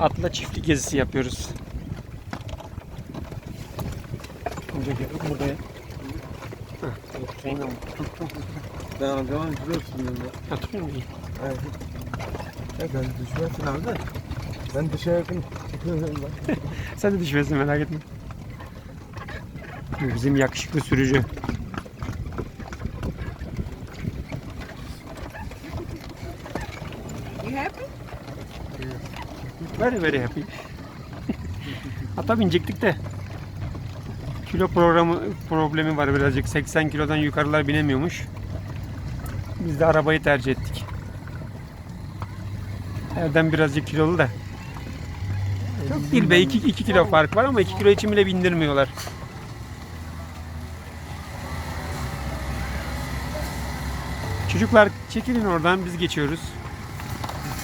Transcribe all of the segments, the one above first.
Atla çiftlik gezisi yapıyoruz. Burada gel, burada. Heh, oturayım ama. Devam devam duruyorsun mı? Evet. Ya ben düşmezsin abi de. Ben dışarı yakın ben. Sen de düşmesin merak etme. Bu Bizim yakışıklı sürücü. You happy? Very very happy. Hatta binecektik de. Kilo programı problemi var birazcık. 80 kilodan yukarılar binemiyormuş. Biz de arabayı tercih ettik. Erdem birazcık kilolu da. Çok değil be 2, 2 kilo fark var ama 2 kilo için bile bindirmiyorlar. Çocuklar çekilin oradan biz geçiyoruz.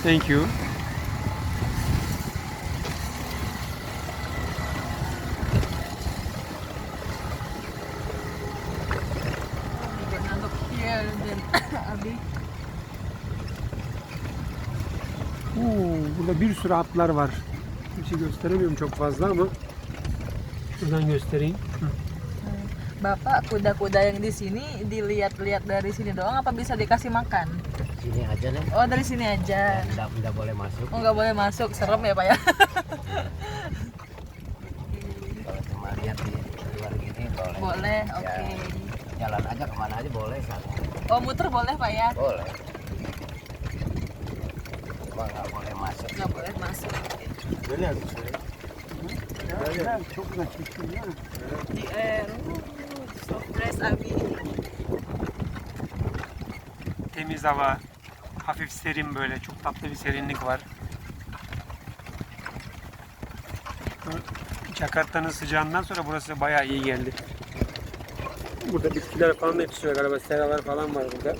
Thank you. Then Abi. Oo, burada bir sürü atlar var. Bir şey gösteremiyorum çok fazla ama şuradan göstereyim. Hı. Bapak kuda-kuda yang di sini dilihat-lihat dari sini doang apa bisa dikasih makan? sini aja deh Oh dari sini aja. tidak tidak boleh masuk Oh nggak boleh masuk, serem ya pak ya? kalau cuma lihat di luar gini boleh boleh, Ya, oke. Jalan aja kemana aja boleh sana Oh muter boleh pak ya? boleh cuma nggak boleh masuk Nggak boleh masuk. Böyle yapmışlar. Çok ya. Di air. So fresh Abi. Temiz hava, hafif serin böyle, çok tatlı bir serinlik var. Jakarta'nın sıcağından sonra burası bayağı iyi geldi. Burada bitkiler falan da yetişiyor galiba, seralar falan var burada.